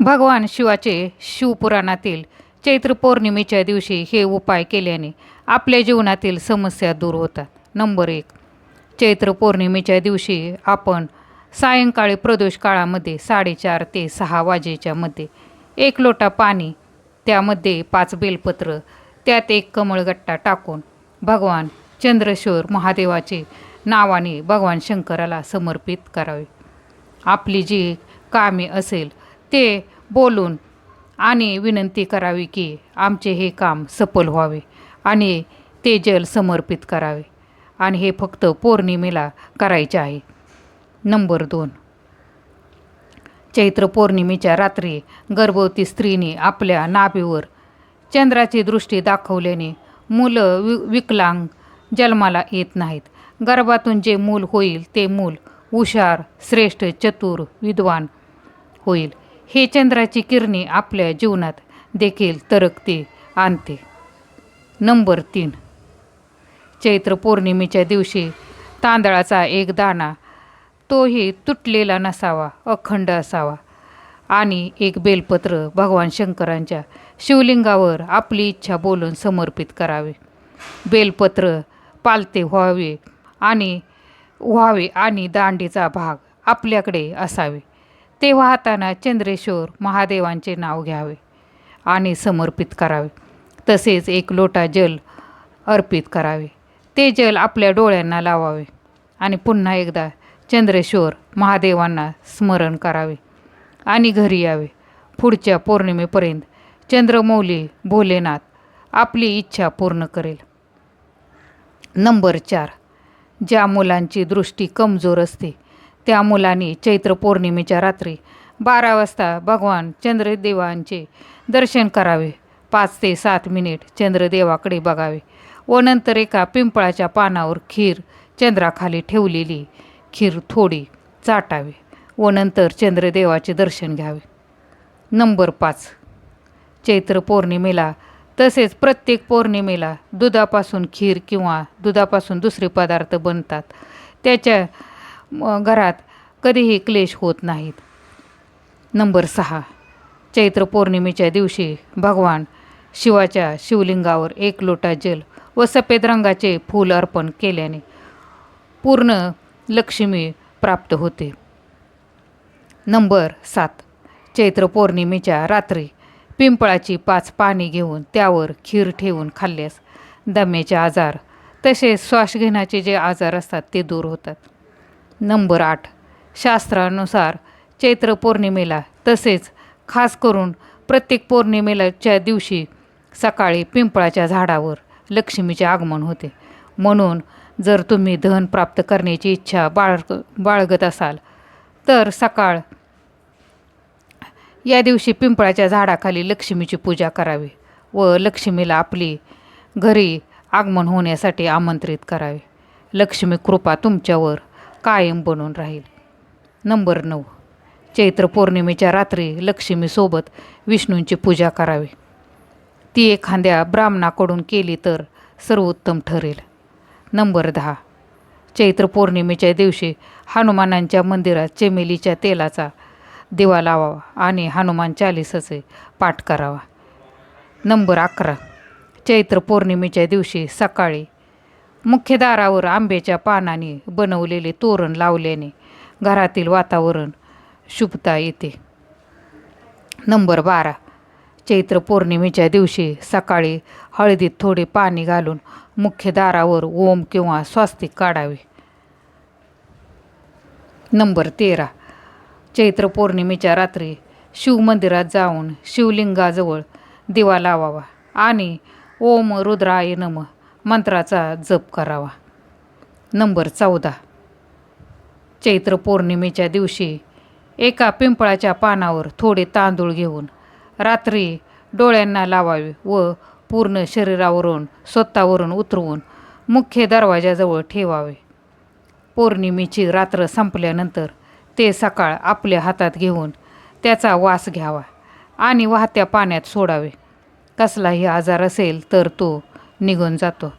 भगवान शिवाचे शिवपुराणातील चैत्र पौर्णिमेच्या दिवशी हे उपाय केल्याने आपल्या जीवनातील समस्या दूर होतात. नंबर एक चैत्र पौर्णिमेच्या दिवशी आपण सायंकाळी प्रदोष काळामध्ये साडेचार ते सहा वाजेच्या मध्ये एक लोटा पाणी त्यामध्ये पाच बेलपत्र त्यात एक कमळगट्टा टाकून भगवान चंद्रशोर महादेवाचे नावाने भगवान शंकराला समर्पित करावे. आपली जी कामे असेल ते बोलून आणि विनंती करावी की आमचे हे काम सफल व्हावे आणि ते जल समर्पित करावे. आणि हे फक्त पौर्णिमेला करायचे आहे. नंबर दोन. चैत्र पौर्णिमेच्या रात्री गर्भवती स्त्रीने आपल्या नाभीवर चंद्राची दृष्टी दाखवल्याने मुलं वि विकलांग जन्माला येत नाहीत. गर्भातून जे मूल होईल ते मूल हुशार श्रेष्ठ चतुर विद्वान होईल. हे चंद्राची किरणे आपल्या जीवनात देखील तरकते आणते. नंबर तीन. चैत्र पौर्णिमेच्या दिवशी तांदळाचा एक दाणा तोही तुटलेला नसावा अखंड असावा. आणि एक बेलपत्र भगवान शंकरांच्या शिवलिंगावर आपली इच्छा बोलून समर्पित करावे. बेलपत्र पालते व्हावे आणि व्हावे आणि दांडीचा भाग आपल्याकडे असावे. ते वाहताना चंद्रेश्वर महादेवांचे नाव घ्यावे आणि समर्पित करावे. तसेच एक लोटा जल अर्पित करावे. ते जल आपल्या डोळ्यांना लावावे आणि पुन्हा एकदा चंद्रेश्वर महादेवांना स्मरण करावे आणि घरी यावे. पुढच्या पौर्णिमेपर्यंत चंद्रमौली भोलेनाथ आपली इच्छा पूर्ण करेल. नंबर चार. ज्या मुलांची दृष्टी कमजोर असते त्या मुलाने चैत्र पौर्णिमेच्या रात्री बारा वाजता भगवान चंद्रदेवांचे दर्शन करावे. पाच ते सात मिनिट चंद्रदेवाकडे बघावे व नंतर एका पिंपळाच्या पानावर खीर चंद्राखाली ठेवलेली खीर थोडी चाटावे व नंतर चंद्रदेवाचे दर्शन घ्यावे. नंबर पाच. चैत्र पौर्णिमेला तसेच प्रत्येक पौर्णिमेला दुधापासून खीर किंवा दुधापासून दुसरे पदार्थ बनतात. त्याच्या घरात कधीही क्लेश होत नाहीत. नंबर सहा. चैत्र पौर्णिमेच्या दिवशी भगवान शिवाच्या शिवलिंगावर एक लोटा जल व सफेद रंगाचे फूल अर्पण केल्याने पूर्ण लक्ष्मी प्राप्त होते. नंबर सात. चैत्र पौर्णिमेच्या रात्री पिंपळाची पाच पाने घेऊन त्यावर खीर ठेवून खाल्ल्यास दम्याचे आजार तसेच श्वास घेण्याचे जे आजार असतात ते दूर होतात. नंबर आठ. शास्त्रानुसार चैत्र पौर्णिमेला तसेच खास करून प्रत्येक पौर्णिमेलाच्या दिवशी सकाळी पिंपळाच्या झाडावर लक्ष्मीचे आगमन होते. म्हणून जर तुम्ही धन प्राप्त करण्याची इच्छा बाळ बाळगत असाल तर सकाळ या दिवशी पिंपळाच्या झाडाखाली लक्ष्मीची पूजा करावी व लक्ष्मीला आपली घरी आगमन होण्यासाठी आमंत्रित करावे. लक्ष्मी कृपा तुमच्यावर कायम बनून राहील. नंबर नऊ. चैत्र पौर्णिमेच्या रात्री लक्ष्मीसोबत विष्णूंची पूजा करावी. ती एखाद्या ब्राह्मणाकडून केली तर सर्वोत्तम ठरेल. नंबर दहा. चैत्र पौर्णिमेच्या दिवशी हनुमानांच्या मंदिरात चमेलीच्या तेलाचा दिवा लावावा आणि हनुमान चालिसाचे पाठ करावा. नंबर अकरा. चैत्र पौर्णिमेच्या दिवशी सकाळी मुख्य दारावर आंब्याच्या पानाने बनवलेले तोरण लावल्याने घरातील वातावरण शुभता येते. नंबर बारा. चैत्र पौर्णिमेच्या दिवशी सकाळी हळदीत थोडे पाणी घालून मुख्य दारावर ओम किंवा स्वास्तिक काढावे. नंबर तेरा. चैत्र पौर्णिमेच्या रात्री शिवमंदिरात जाऊन शिवलिंगाजवळ दिवा लावावा आणि ओम रुद्राय नम मंत्राचा जप करावा. नंबर चौदा. चैत्र पौर्णिमेच्या दिवशी एका पिंपळाच्या पानावर थोडे तांदूळ घेऊन रात्री डोळ्यांना लावावे व पूर्ण शरीरावरून स्वतःवरून उतरवून मुख्य दरवाजाजवळ ठेवावे. पौर्णिमेची रात्र संपल्यानंतर ते सकाळ आपल्या हातात घेऊन त्याचा वास घ्यावा आणि वाहत्या पाण्यात सोडावे. कसलाही आजार असेल तर तो निघून जातो.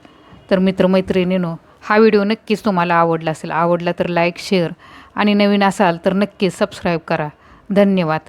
तर मित्रमैत्रिणीनो हा व्हिडिओ नक्कीच तुम्हाला आवडला असेल. आवडला तर लाईक शेअर आणि नवीन असाल तर नक्कीच सबस्क्राईब करा. धन्यवाद.